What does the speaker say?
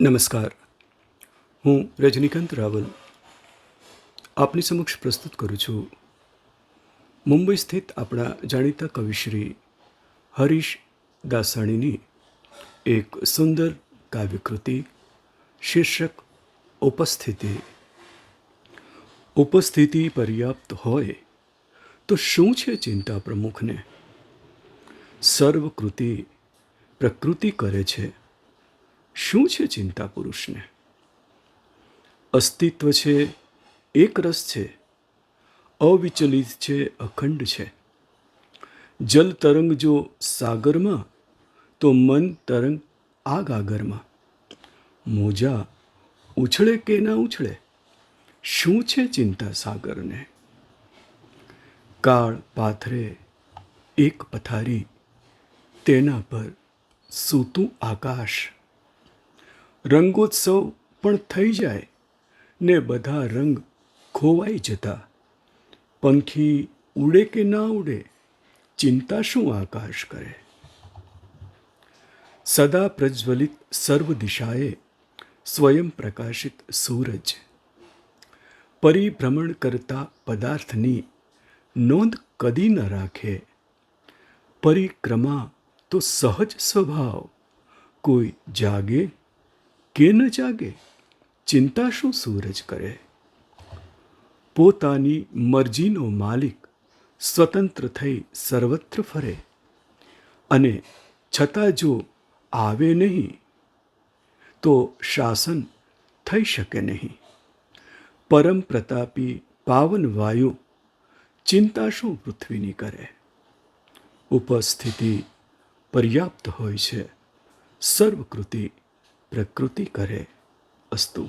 નમસ્કાર. હું રજનીકાંત રાવલ આપની સમક્ષ પ્રસ્તુત કરું છું. મુંબઈ સ્થિત આપણા જાણીતા કવિશ્રી હરીશ દાસાણીની એક સુંદર કાવ્યકૃતિ શીર્ષક ઉપસ્થિતિ. ઉપસ્થિતિ પર્યાપ્ત હોય તો શું છે ચિંતા પ્રમુખને? સર્વકૃતિ પ્રકૃતિ કરે છે. શું છે ચિંતા પુરુષને? અસ્તિત્વ છે, એક રસ છે, અવિચલિત છે, અખંડ છે. જલ તરંગ જો સાગરમાં, તો મન તરંગ આગ આગરમાં મોજા ઉછળે કે ના ઉછળે? શું છે ચિંતા સાગરને? કાળ પાથરે એક પથારી, તેના પર સૂતું આકાશ. રંગોત્સવ પણ થઈ જાય ને બધા રંગ ખોવાઈ જતા પંખી ઉડે કે ના ઉડે ચિંતા શું આકાશ કરે સદા પ્રજ્વલિત સર્વ દિશાએ સ્વયં પ્રકાશિત સૂરજ પરિભ્રમણ કરતા પદાર્થની નોંધ કદી ન રાખે પરિક્રમા તો સહજ સ્વભાવ કોઈ જાગે કે ન જાગે? ચિંતા શું સૂરજ કરે? પોતાની મરજીનો માલિક સ્વતંત્ર થઈ સર્વત્ર ફરે. અને છતાં જો આવે નહીં, તો શાસન થઈ શકે નહીં. પરમ પ્રતાપી પાવન વાયુ ચિંતા શું પૃથ્વીની કરે? ઉપસ્થિતિ પર્યાપ્ત હોય છે. સર્વકૃતિ પ્રકૃતિ કરે અસ્તુ.